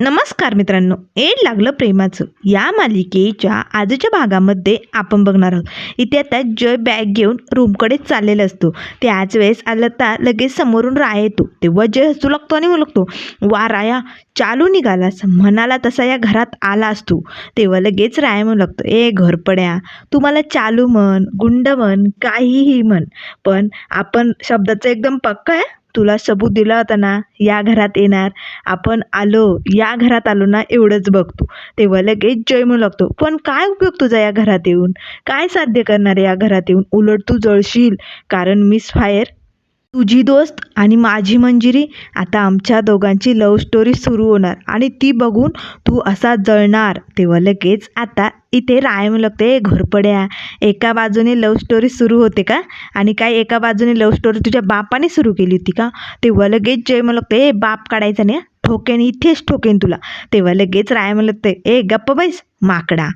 नमस्कार मित्रांनो एड लागलं प्रेमाचं. या मालिकेच्या आजच्या भागामध्ये आपण बघणार आहोत. इथे आता जय बॅग घेऊन रूमकडे चाललेला असतो. त्याच वेळेस आलं तर लगेच समोरून राया येतो. तेव्हा जय हसू लागतो आणि ओळखतो. लागतो वा राया चालू निघालास म्हणाला तसा या घरात आला असतो. तेव्हा लगेच राया म्हणू लागतो ए घरपड्या तू मला चालू म्हण गुंड म्हण काहीही म्हण पण आपण शब्दाचं एकदम पक्का आहे? तुला सबूत दिला होता ना या घरात येणार. आपण आलो या घरात आलो ना एवढंच बघतो. तेव्हा लगेच जय म्हणू लागतो पण काय उपयोग तुझा या घरात येऊन? काय साध्य करणार आहे या घरात येऊन? उलट तू जळशील. कारण मिस फायर तुझी दोस्त आणि माझी मंजिरी आता आमच्या दोघांची लव्ह स्टोरी सुरू होणार. आणि ती बघून तू असा जळणार. तेव्हा लगेच आता इथे राय म्हणू लागते घरपड्या एका बाजूने लव्ह स्टोरी सुरू होते का? आणि काय एका बाजूने लव्ह स्टोरी तुझ्या बापाने सुरू केली होती का? तेव्हा लगेच जय म्हणू लागते ए बाप काढायचा नाही ठोकेन इथेच ठोकेन तुला. तेव्हा लगेच राय म्हणू लागते ए गप्प बैस माकडा.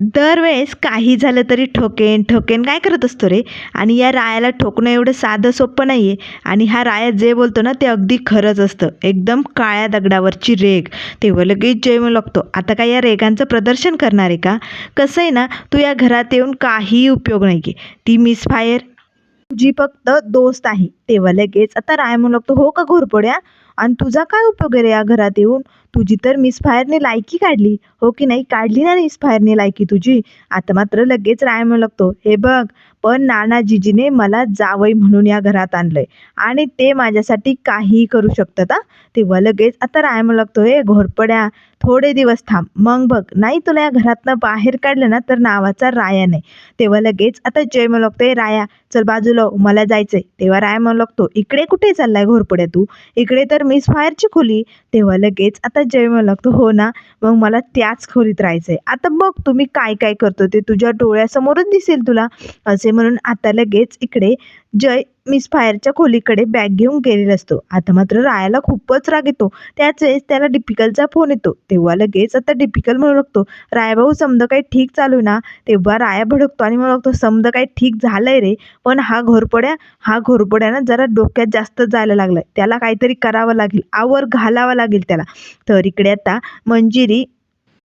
दरवेळेस काही झालं तरी ठोकेन ठोकेन. काय करत असतो रे? आणि या रायाला ठोकणं एवढं साधं सोपं नाही आहे आणि हा राया जे बोलतो ना ते अगदी खरंच असतं. एकदम काळ्या दगडावरची रेग. तेव्हा लगेच जय लागतो. आता काय या रेगांचं प्रदर्शन करणार आहे का? कसं आहे ना तू या घरात येऊन काही उपयोग नाही आहे ती मिस फायर तुझी फक्त दोस्त आहे. तेव्हा लगेच आता राय म्हणू लागतो हो का घोरपड्या? आणि तुझा काय उपयोग आहे रे या घरात येऊन? तुझी तर मिस फायरने लायकी काढली. हो की नाही? काढली ना मिस फायरने लायकी तुझी? आता मात्र लगेच राय म्हणू लागतो. हे बघ पण नानाजीजीने मला जावई म्हणून या घरात आणलंय. आणि ते माझ्यासाठी काहीही करू शकतात हा. तेव्हा लगेच आता राय म्हणू लागतो हे घोरपड्या. थोडे दिवस थांब. मग बघ नाही तुला या घरातनं बाहेर काढलं ना तर नावाचा राया नाही. तेव्हा लगेच आता जय म्हणू लागतो "ए राया चल बाजूला मला जायचंय. तेव्हा राय म्हणू लागतो इकडे कुठे चाललाय घोरपड्या तू? इकडे तर मिस फायरची खोली. तेव्हा लगेच आता जय म्हणू लागतो हो ना मग मला त्याच खोलीत राहायचंय. आता बघ तुम्ही काय काय करतो ते तुझ्या डोळ्यासमोरच दिसेल तुला. असे म्हणून आता लगेच इकडे जय मिस फायरच्या खोलीकडे बॅग घेऊन गेलेला असतो. आता मात्र रायाला खूपच राग येतो. त्याच वेळेस त्याला डिपिकलचा फोन येतो. तेव्हा लगेच आता डिपिकल म्हणू लागतो. राया भाऊ समजा काही ठीक चालू आहे ना? तेव्हा राया भडकतो आणि म्हणू लागतो समजा काही ठीक झालंय रे पण हा घोरपड्या हा घोरपड्यानं जरा डोक्यात जास्त जायला लागलाय. त्याला काहीतरी करावं लागेल आवर घालावं लागेल त्याला. तर इकडे आता मंजिरी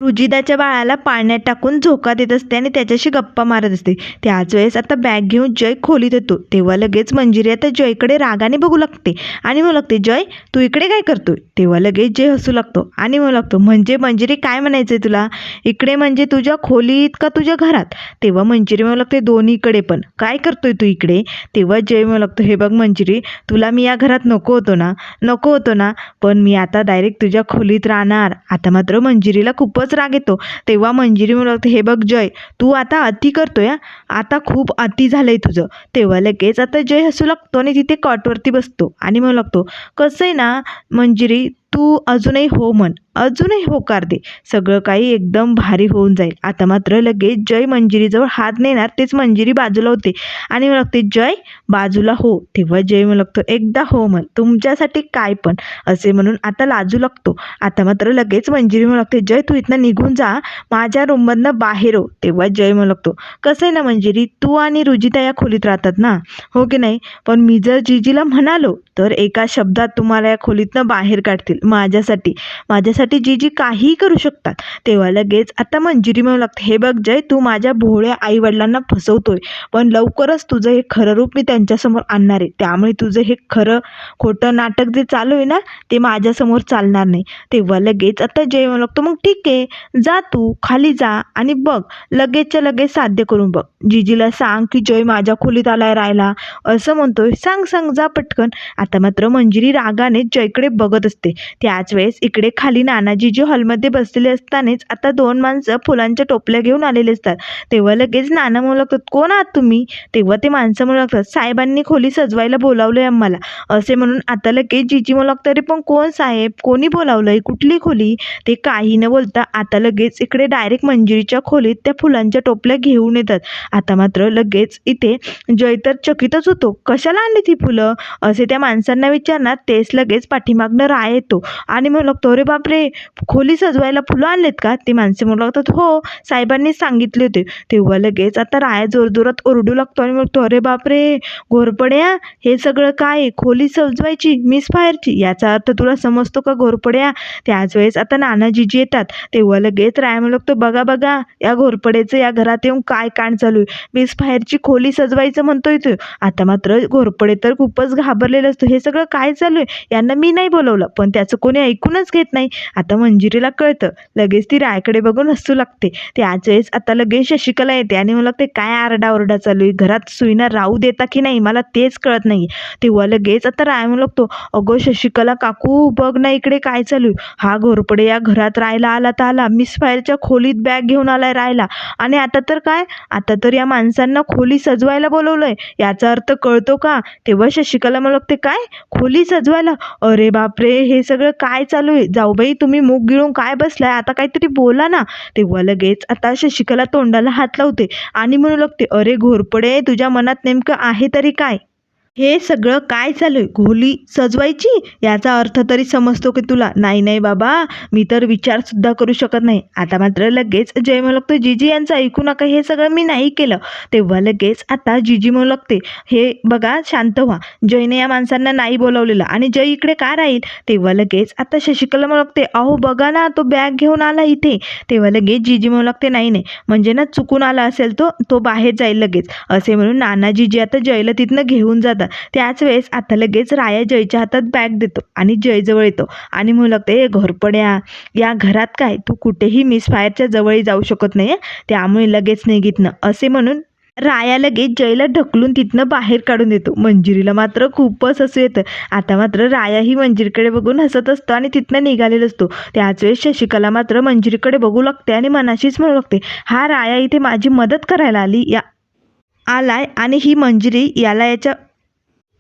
रुजिदाच्या बाळाला पाण्यात टाकून झोका देत असते आणि त्याच्याशी गप्पा मारत असते. त्याच वेळेस आता बॅग घेऊन जय खोलीत येतो. तेव्हा लगेच मंजिरी आता जयकडे रागाने बघू लागते. आणि म्हणू लागते जय तू इकडे काय करतोय? तेव्हा लगेच जय हसू लागतो. आणि म्हणू लागतो म्हणजे मंजिरी काय म्हणायचंय तुला? इकडे म्हणजे तुझ्या खोलीत का तुझ्या घरात? तेव्हा मंजिरी म्हणू लागते दोन्हीकडे पण. काय करतोय तू इकडे? तेव्हा जय म्हणू लागतो हे बघ मंजिरी तुला मी या घरात नको होतो ना? नको होतो ना? पण मी आता डायरेक्ट तुझ्या खोलीत राहणार. आता मात्र मंजिरीला खूपच राग येतो. तेव्हा मंजिरी म्हणू लागते हे बघ जय तू आता अति करतोय आता खूप अति झालंय तुझं. तेव्हा लगेच आता जय हसू लागतो आणि तिथे कॉटवरती बसतो आणि म्हणू लागतो कसं आहे ना मंजिरी तू अजूनही हो म्हण. अजूनही होकार दे. सगळं काही एकदम भारी होऊन जाईल. आता मात्र लगेच जय मंजिरीजवळ हात नेणार तेच मंजिरी बाजूला होते. आणि म्हणू लागते जय बाजूला हो. तेव्हा जय म्हणू लागतो एकदा हो म्हण. तुमच्यासाठी काय पण. असे म्हणून आता लाजू लागतो. आता मात्र लगेच मंजिरी म्हणू लागते जय तू इथनं निघून जा. माझ्या रूममधनं बाहेर हो. तेव्हा जय म्हणू लागतो कसं आहे ना मंजिरी? तू आणि रुजिता या खोलीत राहतात ना? हो की नाही? पण मी जर जिजीला म्हणालो तर एका शब्दात तुम्हाला या खोलीतनं बाहेर काढतील. माझ्यासाठी. माझ्यासाठी ती जी जी काहीही करू शकतात. तेव्हा लगेच आता मंजिरी म्हणू लागते हे बघ जय तू माझ्या भोळ्या आईवडिलांना फसवतोय पण लवकरच तुझं हे खरं रूप मी त्यांच्यासमोर आणणार आहे. त्यामुळे तुझं हे खरं खोटं नाटक जे चालू आहे ना ते माझ्यासमोर चालणार नाही. तेव्हा लगेच आता जय म्हणू लागतो मग ठीक आहे जा तू खाली जा आणि बघ लगेचच्या लगेच साध्य करून बघ. जिजीला सांग की जय माझ्या खोलीत आलाय राहायला. असं म्हणतोय सांग सांग जा पटकन. आता मात्र मंजिरी रागाने जयकडे बघत असते. त्याच वेळेस इकडे खाली ना नानाजी जे हॉलमध्ये बसलेले असतानाच आता दोन माणसं फुलांच्या टोपल्या घेऊन आलेले असतात. तेव्हा लगेच नाना म्हणू लागतात कोण आहात तुम्ही? तेव्हा ते माणसं म्हणू लागतात साहेबांनी खोली सजवायला बोलावलंय आम्हाला. असे म्हणून आता लगेच जिजी म्हणू लागतं अरे पण कोण साहेब? कोणी बोलावलंय? कुठली खोली? ते काही न बोलता आता लगेच इकडे डायरेक्ट मंजिरीच्या खोलीत त्या फुलांच्या टोपल्या घेऊन येतात. आता मात्र लगेच इथे जय तर चकितच होतो. कशाला आणली ती फुलं? असे त्या माणसांना विचारणार तेच लगेच पाठीमागनं राय येतो आणि मग लागतो अरे बापरे! खोली सजवायला फुलं आणलेत का? ते माणसे म्हणू लागतात हो साहेबांनी सांगितले होते. तेव्हा लगेच आता राया जोरजोरात ओरडू लागतो आणि म्हणतो अरे बापरे घोरपड्या हे सगळं काय? आहे? खोली सजवायची मिस फायरची याचा अर्थ तुला समजतो का घोरपड्या? त्याच वेळेस आता नानाजीजी येतात. तेव्हा लगेच राया म्हणू लागतो बघा बघा या घोरपड्याचं या घरात येऊन काय कांड चालू आहे? मिस फायरची खोली सजवायचं म्हणतोय तो आता मात्र घोरपडे तर खूपच घाबरलेलं असतो. हे सगळं काय चालू आहे? यांना मी नाही बोलवलं. पण त्याचं कोणी ऐकूनच घेत नाही. आता मंजिरीला कळतं. लगेच ती रायकडे बघून हसू लागते. त्याच वेळेस आता लगेच शशिकला येते आणि मला लागते काय आरडाओरडा चालू आहे? घरात सुईना राहू देता की नाही? मला तेच कळत नाही तेव्हा लगेच आता राय म्हणू लागतो अगो शशिकला काकू बघ ना इकडे काय चालू आहे. हा घोरपडे या घरात राहायला आला तर आला. मिस फायरच्या खोलीत बॅग घेऊन आलाय राहायला. आणि आता तर काय? आता तर या माणसांना खोली सजवायला बोलवलंय. याचा अर्थ कळतो का? तेव्हा शशिकला मला लागते काय? खोली सजवायला? अरे बापरे! हे सगळं काय चालू आहे? जाऊ बाई तुम्ही मूग गिळून काय बसलाय? आता काहीतरी बोला ना. तेव्हा लगेच आता शशिकला तोंडाला हात लावते आणि म्हणू लागते अरे घोरपडे तुझ्या मनात नेमकं आहे तरी काय? हे सगळं काय चालू आहे खोली सजवायची? याचा अर्थ तरी समजतो की तुला नाही नाही बाबा मी तर विचारसुद्धा करू शकत नाही. आता मात्र लगेच जय म्हणू लागतो जीजी यांचं ऐकू नका हे सगळं मी नाही केलं. तेव्हा लगेच आता जीजी म्हणू लागते हे बघा शांत व्हा. जयने या माणसांना नाही बोलवलेलं आणि जय इकडे का राहील? तेव्हा लगेच आता शशिकला म्हणू लागते अहो बघा ना तो बॅग घेऊन आला इथे. तेव्हा लगेच जीजी म्हणू लागते नाही नाही म्हणजे ना चुकून आला असेल तो तो बाहेर जाईल लगेच. असे म्हणून नाना जीजी आता जयला तिथनं घेऊन जातात. त्याच वेळेस आता लगेच राया जयच्या हातात बॅग देतो आणि जयजवळ येतो. आणि म्हणू लागतं ए घोरपड्या या घरात काय? तू कुठेही मिस फायरच्या जवळही जाऊ शकत नाही त्यामुळे लगेच निघितनं असे म्हणून राया लगेच जयला ढकलून तिथनं बाहेर काढून देतो. मंजिरीला मात्र खूपच हसू येतं. आता मात्र राया ही मंजिरीकडे बघून हसत असतो आणि तिथनं निघालेला असतो. त्याच वेळेस शशिकला मात्र मंजिरीकडे बघू लागते आणि मनाशीच म्हणू लागते हा राया इथे माझी मदत करायला आली या आलाय आणि ही मंजिरी याला याच्या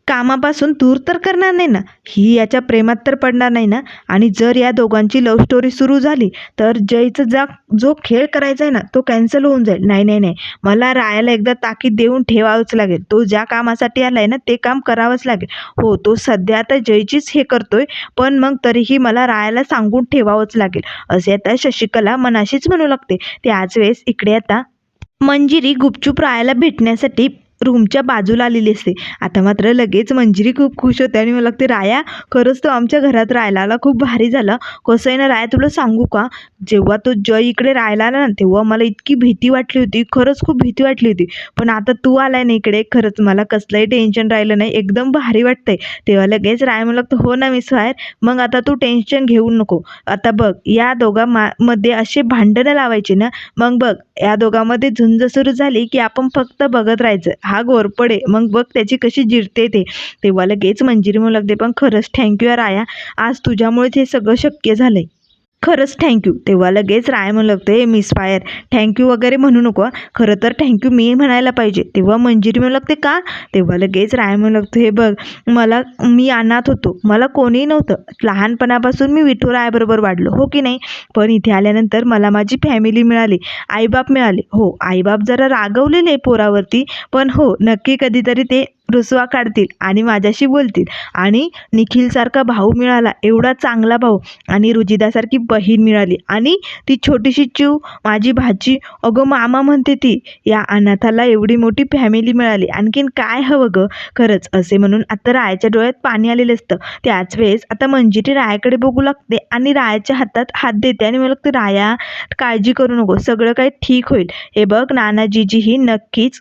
कामापासून दूर तर करणार नाही ना? ही याच्या प्रेमात तर पडणार नाही ना? आणि जर या दोघांची लव्ह स्टोरी सुरू झाली तर जयचं जा जो खेळ करायचा आहे ना तो कॅन्सल होऊन जाईल. नाही नाही नाही. मला रायाला एकदा ताकीद देऊन ठेवावंच लागेल. तो ज्या कामासाठी आला आहे ना ते काम करावंच लागेल. हो तो सध्या आता जयचीच हे करतोय पण मग तरीही मला रायाला सांगून ठेवावंच लागेल. असे आता शशिकला मनाशीच म्हणू लागते. त्याच वेळेस इकडे आता मंजिरी गुपचूप रायाला भेटण्यासाठी रूमच्या बाजूला आलेली असते. आता मात्र लगेच मंजिरी खूप खुश होते आणि मला लागते राया खरंच तो आमच्या घरात राहायला आला खूप भारी झालं. कसं आहे ना राया तुला सांगू का? जेव्हा तो जय इकडे राहायला आला ना तेव्हा मला इतकी भीती वाटली होती. खरंच खूप भीती वाटली होती. पण आता तू आलाय ना इकडे खरंच मला कसलंही टेन्शन राहिलं नाही. एकदम भारी वाटतंय. तेव्हा लगेच राय मला लागतं हो ना मिस फायर मग आता तू टेन्शन घेऊ नको. आता बघ या दोघा मा मध्ये असे भांडणं लावायचे ना मग बघ या दोघांमध्ये झुंज सुरू झाली की आपण फक्त बघत राहायचं. हा घोरपडे मग बघ त्याची कशी जिरते ते. तेव्हा लगेच मंजिरी म्हणू लागते पण खरंच थँक्यू राया आज तुझ्यामुळेच हे सगळं शक्य झालंय. खरंच थँक्यू तेव्हा लगेच राय म्हणू लागते मिस फायर थँक्यू वगैरे म्हणू नको. खरं तर थँक्यू मी म्हणायला पाहिजे. तेव्हा मंजिरी म्हणू लागते का? तेव्हा लगेच राय म्हणू लागतो हे बघ मला मी अनाथ होतो. मला कोणीही नव्हतं. लहानपणापासून मी विठुरायाबरोबर वाढलो. हो की नाही? पण इथे आल्यानंतर मला माझी फॅमिली मिळाली. आईबाप मिळाले. हो आईबाप जरा रागवलेले पोरावरती. पण हो नक्की कधीतरी ते रुसवा काढतील आणि माझ्याशी बोलतील. आणि निखिलसारखा भाऊ मिळाला एवढा चांगला भाऊ. आणि रुजिदासारखी बहीण मिळाली. आणि ती छोटीशी चिव माझी भाची अगं मामा म्हणते ती या अनाथाला एवढी मोठी फॅमिली मिळाली. आणखीन काय हवं गं? खरंच असे म्हणून आता रायाच्या डोळ्यात पाणी आलेलं असतं. त्याच वेळेस आता मंजिरी रायाकडे बघू लागते आणि रायाच्या हातात हात देते आणि मला लागते राया काळजी करू नको. सगळं काही ठीक होईल. हे बघ नानाजीजी ही नक्कीच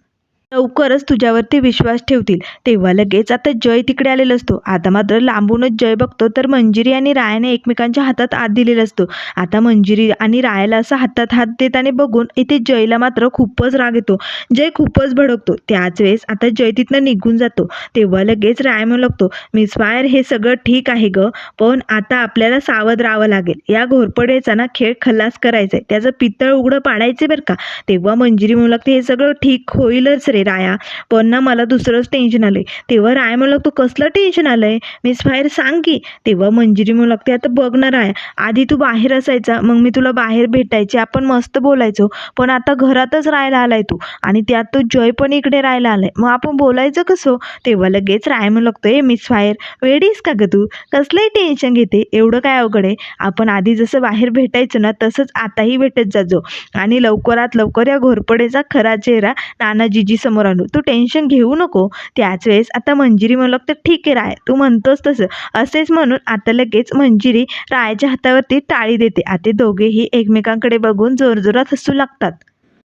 लवकरच तुझ्यावरती विश्वास ठेवतील. तेव्हा लगेच आता जय तिकडे आलेला असतो. आता मात्र लांबूनच जय बघतो तर मंजिरी आणि रायाने एकमेकांच्या हातात हात दिलेला असतो. आता मंजिरी आणि रायाला असं हातात हात देताना बघून इथे जयला मात्र खूपच राग येतो. जय खूपच भडकतो. त्याच वेळेस आता जय तिथनं निघून जातो. तेव्हा लगेच राय म्हणू लागतो मिस फायर हे सगळं ठीक आहे ग पण आता आपल्याला सावध राहावं लागेल. या घोरपडेचा ना खेळ खल्लास करायचा आहे त्याचं पितळ उघडं पाडायचे बरं का? तेव्हा मंजिरी म्हणू लागते हे सगळं ठीक होईलच रे राया. पण ना मला दुसरंच टेन्शन आलंय. तेव्हा राय म्हणू लागतो कसलं टेन्शन आलंय? मीच बाहेर सांग की. तेव्हा मंजिरी म्हणू लागते आता बघ ना राया आधी तू बाहेर असायचा मग मी तुला बाहेर भेटायचे आपण मस्त बोलायचो. पण आता घरातच राहायला आलाय तू आणि त्यात तो जय पण इकडे राहायला आलाय. मग आपण बोलायचं कसं? तेव्हा लगेच राय म्हणू लागतो ए मिस फायर वेडीस का ग तू? कसलंही टेन्शन घेते एवढं काय अवघड आहे? आपण आधी जसं बाहेर भेटायचं ना तसंच आताही भेटत जाजो आणि लवकरात लवकर या घोरपडेचा खरा चेहरा नानाजीजी समोर आणू. तू टेन्शन घेऊ नको. त्याच वेळेस आता मंजिरी म्हणू लागतं ठीक आहे राय. तू म्हणतोस तसं. असेच म्हणून आता लगेच मंजिरी रायाच्या हातावरती टाळी देते. आता दोघेही एकमेकांकडे बघून जोरजोरात हसू लागतात.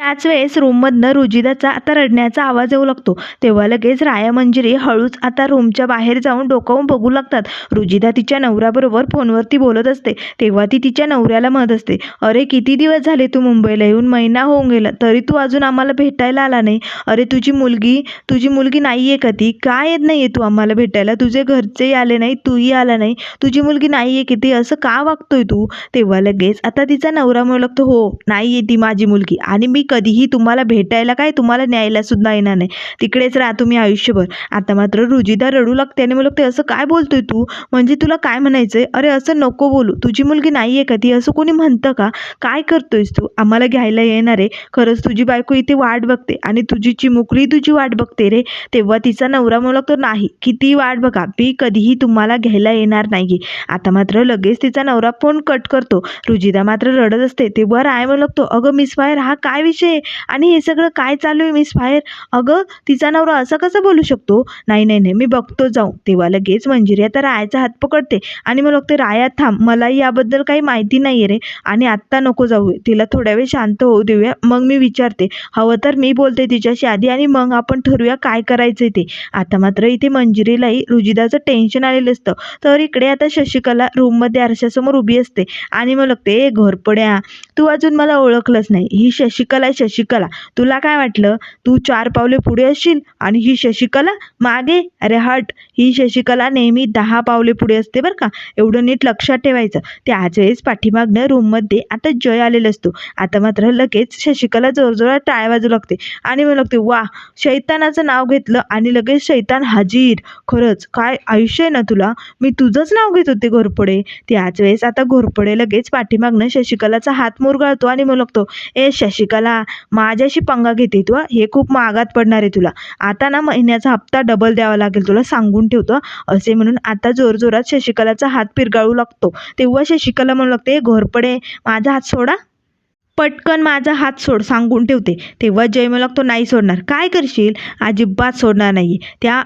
त्याच वेळेस रूममधनं रुजिदाचा आता रडण्याचा आवाज येऊ लागतो. तेव्हा लगेच राया मंजिरी हळूच आता रूमच्या बाहेर जाऊन डोकावून बघू लागतात. रुजिदा तिच्या नवऱ्याबरोबर फोनवरती बोलत असते. तेव्हा ती तिच्या नवऱ्याला म्हणत असते अरे किती दिवस झाले तू मुंबईला येऊन? महिना होऊन गेला. तरी तू अजून आम्हाला भेटायला आला नाही. अरे तुझी मुलगी तुझी मुलगी नाही आहे का ती? का येत नाही आहे तू आम्हाला भेटायला? तुझे घरचेही आले नाही तूही आला नाही. तुझी मुलगी नाही आहे की ती? असं का वागतोय तू? तेव्हा लगेच आता तिचा नवरा म्हणू लागतो हो नाही आहे ती माझी मुलगी. आणि मी कधीही तुम्हाला भेटायला काय तुम्हाला न्यायला सुद्धा येणार नाही. तिकडेच राहा तुम्ही आयुष्यभर. आता मात्र रुजिदा रडू लागते आणि मला ते असं काय बोलतोय तू? म्हणजे तुला काय म्हणायचंय? अरे असं नको बोलू. तुझी मुलगी नाही आहे का ती? असं कोणी म्हणतं का? काय करतोयस तू? आम्हाला घ्यायला येणार आहे. खरंच तुझी बायको इथे वाट बघते आणि तुझी चिमुकली तुझी वाट बघते रे. तेव्हा तिचा नवरा मला तो नाही. किती वाट बघा. मी कधीही तुम्हाला घ्यायला येणार नाही आता मात्र लगेच तिचा नवरा फोन कट करतो. रुजिदा मात्र रडत असते. तेव्हा राय म्हणू लागतो. अगं मिस फायर हा काय विषय पैसे आणि हे सगळं काय चालू आहे मिस फायर? अगं तिचा नवरा असं कसं बोलू शकतो? नाही नाही नाही मी बघतो जाऊ. तेव्हा लगेच मंजिरी आता रायाचा हात पकडते. आणि मग बघते राया थांब. मला याबद्दल काही माहिती नाही आहे रे. आणि आत्ता नको जाऊ. तिला थोड्या वेळ शांत होऊ देऊया. मग मी विचारते. हवं तर मी बोलते तिच्याशी आधी आणि मग आपण ठरवूया काय करायचं ते. आता मात्र इथे मंजिरीलाही रुजिदाचं टेन्शन आलेलं असतं. तर इकडे आता शशिकला रूममध्ये आरशासमोर उभी असते. आणि मग लागते ए घोरपड्या. तू अजून मला ओळखलंच नाही. ही शशिकला आहे शशिकला. तुला काय वाटलं? तू चार पावले पुढे असशील आणि ही शशिकला मागे? अरे हट. ही शशिकला नेहमी दहा पावले पुढे असते बरं का. एवढं नीट लक्षात ठेवायचं. त्याच वेळेस पाठीमागनं रूममध्ये आता जय आलेला असतो. आता मात्र लगेच शशिकला जोरजोरात टाळ्या वाजू लागते आणि मग लागते वा शैतानाचं नाव घेतलं आणि लगेच शैतान हाजीर. खरंच? काय आयुष्य आहे ना तुला? मी तुझंच नाव घेत होते घोरपडे. त्याच वेळेस आता घोरपडे लगेच पाठीमागनं शशिकलाचा हात मुरगाळतो आणि मग लागतो ए शशिकला माझ्याशी पंगा घेते तू हे. खूप महागात पडणार आहे तुला. आता ना महिन्याचा हप्ता डबल द्यावा लागेल तुला सांगून ठेवतो असे म्हणून आता जोरजोरात शशिकलाचा हात पिरगाळू लागतो. तेव्हा शशिकला म्हणू लागते घोरपडे माझा हात सोडा. पटकन माझा हात सोड सांगून ठेवते. तेव्हा जय मला लागतो नाही सोडणार. काय करशील? अजिबात सोडणार नाही त्या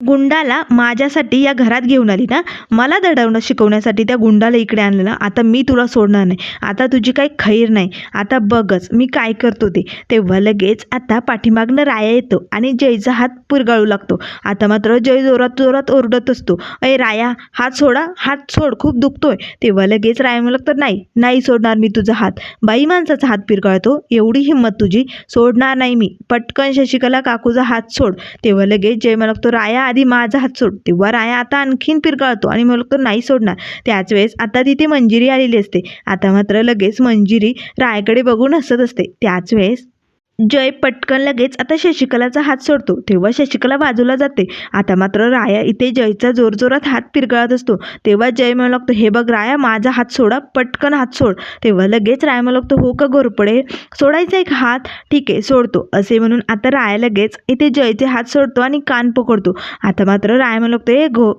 गुंडाला माझ्यासाठी या घरात घेऊन आली ना मला दडवणं शिकवण्यासाठी त्या गुंडाला इकडे आणलं ना आता मी तुला सोडणार नाही. आता तुझी काही खैर नाही. आता बघच मी काय करतो ते. तेव्हा लगेच आता पाठीमागनं राया येतो आणि जयचा हात पुरगाळू लागतो. आता मात्र जय जोरात जोरात ओरडत असतो. अय राया हात सोडा हात सोड खूप दुखतोय. तेव्हा लगेच राया मला लागतं नाही नाही सोडणार मी तुझा हात. बाई माणसाचा हात पिरगाळतो एवढी हिंमत तुझी. सोडणार नाही मी. पटकन शशिकला काकूचा हात सोड. तेव्हा लगेच जय मला लागतो राया आधी माझा हात सोड तेव्हा राया आता आणखीन पिरगाळतो आणि मुलकर नाही सोडणार. त्याच वेळेस आता तिथे मंजिरी आलेली असते. आता मात्र लगेच मंजिरी रायाकडे बघून हसत असते. त्याच वेळेस जय पटकन लगेच आता शशिकलाचा हात सोडतो. तेव्हा शशिकला बाजूला जाते. आता मात्र राया इथे जयचा जोरजोरात हात पिरगळत असतो. तेव्हा जय म्हणू लागतो हे बघ राया माझा हात सोडा पटकन हात सोड. तेव्हा लगेच राया म्हणू लागतो हो का गोरपडे सोडायचा एक हात? ठीक आहे सोडतो. असे म्हणून आता राया लगेच इथे जयचे हात सोडतो आणि कान पकडतो. आता मात्र राया म्हणू लागतो हे घो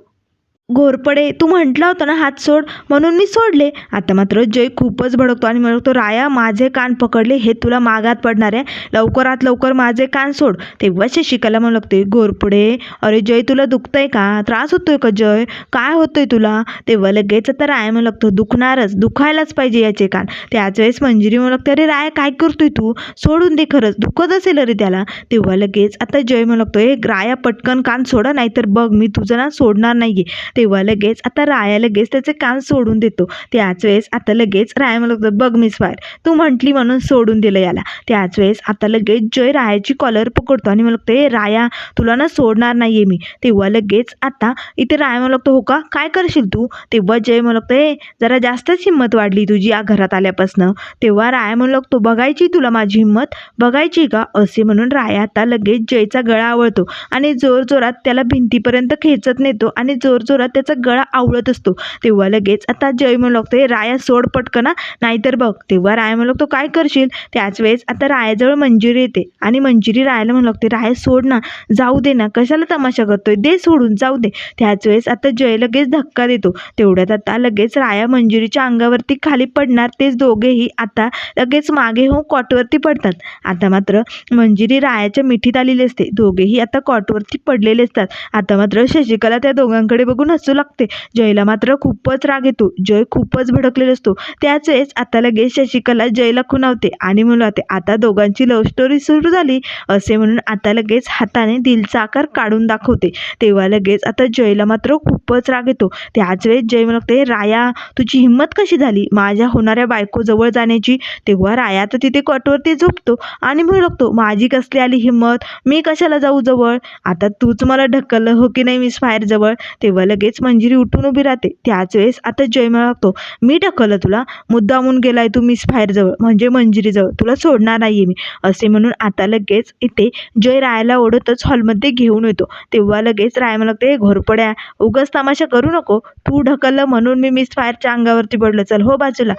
घोरपडे. तू म्हटलं होतं ना हात सोड. म्हणून मी सोडले. आता मात्र जय खूपच भडकतो आणि म्हणतो राया माझे कान पकडले हे तुला मागात पडणार आहे. लवकरात लवकर माझे कान सोड. तेव्हा शशिकला म्हणू लागते घोरपडे. अरे जय तुला दुखतंय का? त्रास होतोय का जय? काय होतंय तुला? तेव्हा लगेच आता राया म्हणू लागतो दुखणारच. दुखायलाच पाहिजे याचे कान. त्याच वेळेस मंजिरी म्हणू लागते अरे राया काय करतोय तू? सोडून दे खरंच. दुखत असेल अरे त्याला. तेव्हा लगेच आता जय म्हणू लागतो ए राया पटकन कान सोडा नाहीतर बघ मी तुझं ना सोडणार नाही तेव्हा लगेच आता राया लगेच त्याचे कान सोडून देतो. त्याच वेळेस आता लगेच राया मला बघ मिस फायर तू म्हटली म्हणून सोडून दिलं याला. त्याच वेळेस आता लगेच जय रायाची कॉलर पकडतो आणि मला लागतं "ए, राया तुला ना सोडणार नाही मी. तेव्हा लगेच आता इथे राया मला लागतो हो का? काय करशील तू? तेव्हा जय मला लागतं ए जरा जास्तच हिंमत वाढली तुझी या घरात आल्यापासनं. तेव्हा राया म्हणू लागतो बघायची तुला माझी हिंमत? बघायची का? असे म्हणून राया आता लगेच जयचा गळा आवळतो आणि जोरजोरात त्याला भिंतीपर्यंत खेचत नेतो आणि जोरजोरात त्याचा गळा आवळत असतो. तेव्हा लगेच आता जय म्हणू लागतो राया सोड पटकना नाहीतर बघ. तेव्हा राया म्हणू लागतो काय करशील? त्याच वेळेस आता रायाजवळ मंजिरी येते. आणि मंजिरी रायाला म्हणू लागते राया सोड ना. जाऊ दे ना. कशाला तमाशा करतोय? दे सोडून जाऊ दे. त्याच वेळेस आता जय लगेच धक्का देतो. तेवढ्यात आता लगेच राया मंजिरीच्या अंगावरती खाली पडणार तेच दोघेही आता लगेच मागे होऊन कॉटवरती पडतात. आता मात्र मंजिरी रायाच्या मिठीत आलेली असते. दोघेही आता कॉटवरती पडलेले असतात. आता मात्र शशिकला त्या दोघांकडे बघून हसू लागते. जयला मात्र खूपच राग येतो. जय खूपच भडकलेला असतो. त्याच वेळेस आता लगेच शशिकला जयला खुणावते आणि मुलावते आता दोघांची लव्ह स्टोरी सुरू झाली असे म्हणून आता लगेच हाताने दिलचा आकार काढून दाखवते. तेव्हा लगेच आता जयला मात्र खूपच राग येतो. त्याच वेळेस जय म्हणते राया तुझी हिंमत कशी झाली? माझ्या होणाऱ्या बायकोजवळ जाण्याची. तेव्हा राया तर तिथे कटवरती झोपतो आणि म्हणू लागतो माझी कसली आली हिंमत? मी कशाला जाऊ जवळ? आता तूच मला ढकललं हो की नाही मिस फायर जवळ? तेव्हा लगेच मंजिरी उठून उभी राहते. त्याच वेळेस आता जय म्हणू लागतो मी ढकललं तुला. मुद्दामून गेलाय तू मिस फायर जवळ. म्हणजे मंजिरीजवळ तुला सोडणार नाहीये मी. असे म्हणून आता लगेच इथे जय रायाला ओढतच हॉलमध्ये घेऊन येतो. तेव्हा लगेच राय मला लागते घोरपड्या उगाच तमाशा करू नको. तू ढकललं म्हणून मी मिस फायरच्या अंगावरती पडलं. चल हो बाजूला.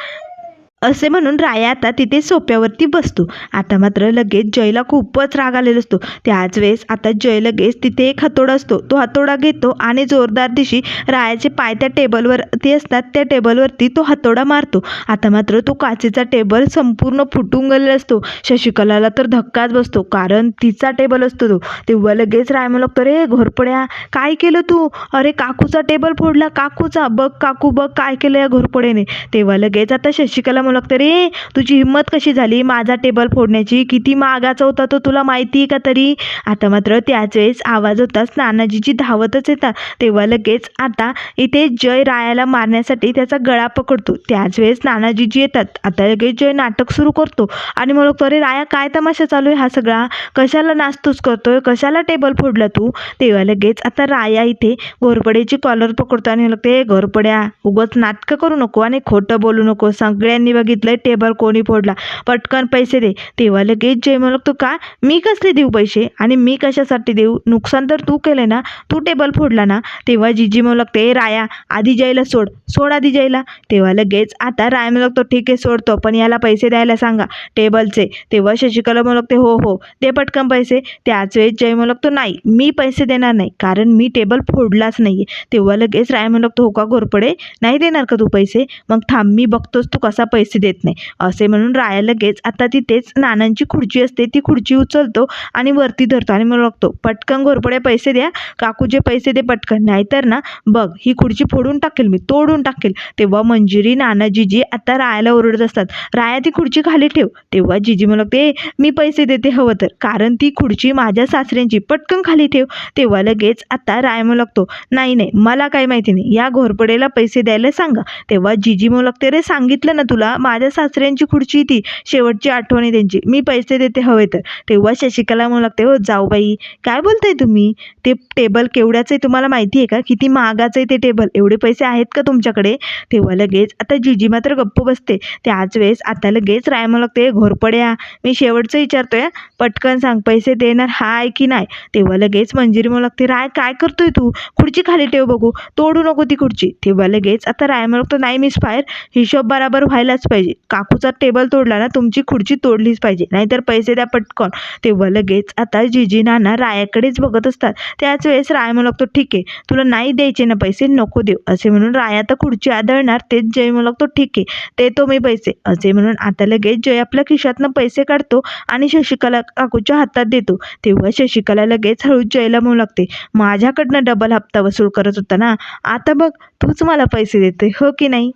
असे म्हणून राया आता तिथे सोप्यावरती बसतो. आता मात्र लगेच जयला खूपच राग आलेला असतो. त्याच वेळेस आता जय लगेच तिथे एक हातोडा असतो. तो हातोडा घेतो आणि जोरदार दिशी रायाचे पाय त्या टेबलवरती असतात. त्या टेबलवरती तो हातोडा मारतो. आता मात्र तो काचेचा टेबल संपूर्ण फुटून गेलेला असतो. शशिकलाला तर धक्काच बसतो कारण तिचा टेबल असतो तो. तेव्हा लगेच राय म्हणू लागतो रे घोरपड्या काय केलं तू? अरे काकूचा टेबल फोडला काकूचा. बघ काकू बघ काय केलं या घोरपड्याने. तेव्हा लगेच आता शशिकला म्हणू लागतं रे तुझी हिंमत कशी झाली? माझा टेबल फोडण्याची किती मागाचा होता तो तुला माहिती आहे का तरी? आता मात्र त्याच वेळेस आवाज होताच नानाजीची धावतच येतात तेव्हा लगेच आता इथे जय रायाला मारण्यासाठी त्याचा गळा पकडतो. त्याच वेळेस नानाजीजी येतात. आता लगेच जय नाटक सुरू करतो. आणि म्हणतो अरे राया काय तमाशा चालू आहे हा सगळा? कशाला नाचतूस करतोय? कशाला टेबल फोडला तू? तेव्हा लगेच आता राया इथे घोरपड्याची कॉलर पकडतो आणि म्हणते घोरपड्या उगाच नाटकं करू नको आणि खोटं बोलू नको. सगळ्यांनी बघितलंय टेबल कोणी फोडला? पटकन पैसे दे. तेव्हा लगेच जय म्हणतो तू का? मी कसले देऊ पैसे? आणि मी कशासाठी देऊ? नुकसान तर तू केलंय ना? तू टेबल फोडला ना? तेव्हा जिजी म्हणू लागते राया आधी जायला सोड. सोड आधी जायला. तेव्हा लगेच आता राय म्हणू लागतो ठीक आहे सोडतो पण याला पैसे द्यायला सांगा टेबलचे तेव्हा शशिकला म्हणू लागते हो हो दे पटकन पैसे. त्याच वेळेस जय म्हणू लागतो नाही मी पैसे देणार नाही कारण मी टेबल फोडलाच नाही तेव्हा लगेच राय म्हणू लागतो हो का घोरपडे? नाही देणार का तू पैसे? मग थांब मी बघतोस तू कसा पैसे पैसे देत नाही. असे म्हणून राया लगेच आता तिथेच नानांची खुर्ची असते ती खुर्ची उचलतो आणि वरती धरतो आणि म्हणू लागतो पटकन घोरपडे पैसे द्या काकूचे पैसे दे पटकन. नाहीतर ना बघ ही खुर्ची फोडून टाकेल मी तोडून टाकेल. तेव्हा मंजिरी नानाजीजी आता रायाला ओरडत असतात. राया ती खुर्ची खाली ठेव. तेव्हा जिजी म्हणू लागते मी पैसे देते हवं तर. कारण ती खुर्ची माझ्या सासऱ्यांची. पटकन खाली ठेव. तेव्हा लगेच आता राय म्हणू लागतो नाही नाही मला काही माहिती नाही. या घोरपडेला पैसे द्यायला सांगा. तेव्हा जिजी म्हणू लागते रे सांगितलं ना तुला माझ्या सासऱ्यांची खुर्ची ती. शेवटची आठवण आहे त्यांची. मी पैसे देते हवे तर. तेव्हा शशिकला म्हणू लागते हो जाऊ बाई. काय बोलताय तुम्ही? ते टेबल केवढ्याचं आहे तुम्हाला माहिती आहे का? किती महागाचं आहे ते टेबल एवढे पैसे आहेत का तुमच्याकडे? तेव्हा लगेच आता जीजी मात्र गप्प बसते. त्याच वेळेस आता लगेच राय म्हणू लागते घोरपड्या मी शेवटचं विचारतोय पटकन सांग पैसे देणार हाय की नाही? तेव्हा लगेच मंजिरी म्हणू लागते राय काय करतोय तू? खुर्ची खाली ठेव बघू. तोडू नको ती खुर्ची. तेव्हा लगेच आता राय म्हणू लागतो नाही मिस फायर हिशोब बराबर व्हायलाच पाहिजे. काकूचा टेबल तोडला ना तुमची खुर्ची तोडलीच पाहिजे. नाहीतर पैसे द्या पटकन. तेव्हा लगेच आता जिजी नाना रायाकडेच बघत असतात. त्याच वेळेस राय म्हणू लागतो ठीक आहे तुला नाही द्यायचे ना पैसे नको देऊ. असे म्हणून राया तर खुर्ची आदळणार तेच जय म्हणू लागतो ठीक आहे ते तो मी पैसे. असे म्हणून आता लगेच जय आपल्या खिशातनं पैसे काढतो आणि शशिकला काकूच्या हातात देतो. तेव्हा शशिकला लगेच हळूच जयला म्हणू लागते माझ्याकडनं डबल हप्ता वसूल करत होता ना आता बघ तूच मला पैसे देते हो की नाही?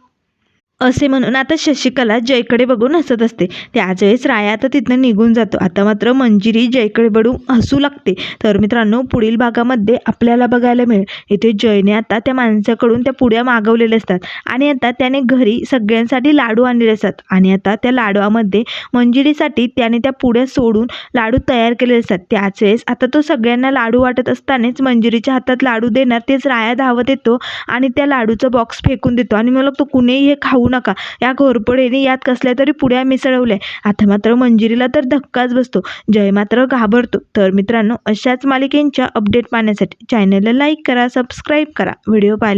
असे म्हणून आता शशिकला जयकडे बघून हसत असते. त्याच वेळेस राया आता तिथनं निघून जातो. आता मात्र मंजिरी जयकडे बघून हसू लागते. तर मित्रांनो पुढील भागामध्ये आपल्याला बघायला मिळेल. इथे जयने आता त्या माणसाकडून त्या पुड्या मागवलेल्या असतात. आणि आता त्याने घरी सगळ्यांसाठी लाडू आणलेले असतात. आणि आता त्या लाडवामध्ये मंजिरीसाठी त्याने त्या पुड्या सोडून लाडू तयार केलेले असतात. त्याच वेळेस आता तो सगळ्यांना लाडू वाटत असतानाच मंजिरीच्या हातात लाडू देणार. तेच राया धावत येतो आणि त्या लाडूचा बॉक्स फेकून देतो. आणि मला तो कुणीही हे खाऊ नका. या घोरपडेने यात कसल्या तरी पुड्या मिसळवल्या. आता मात्र मंजिरीला तर धक्काच बसतो. जय मात्र घाबरतो. तर मित्रांनो अशाच मालिकेंच्या अपडेट पाहण्यासाठी चॅनलला लाईक करा सबस्क्राईब करा. व्हिडिओ पाहिला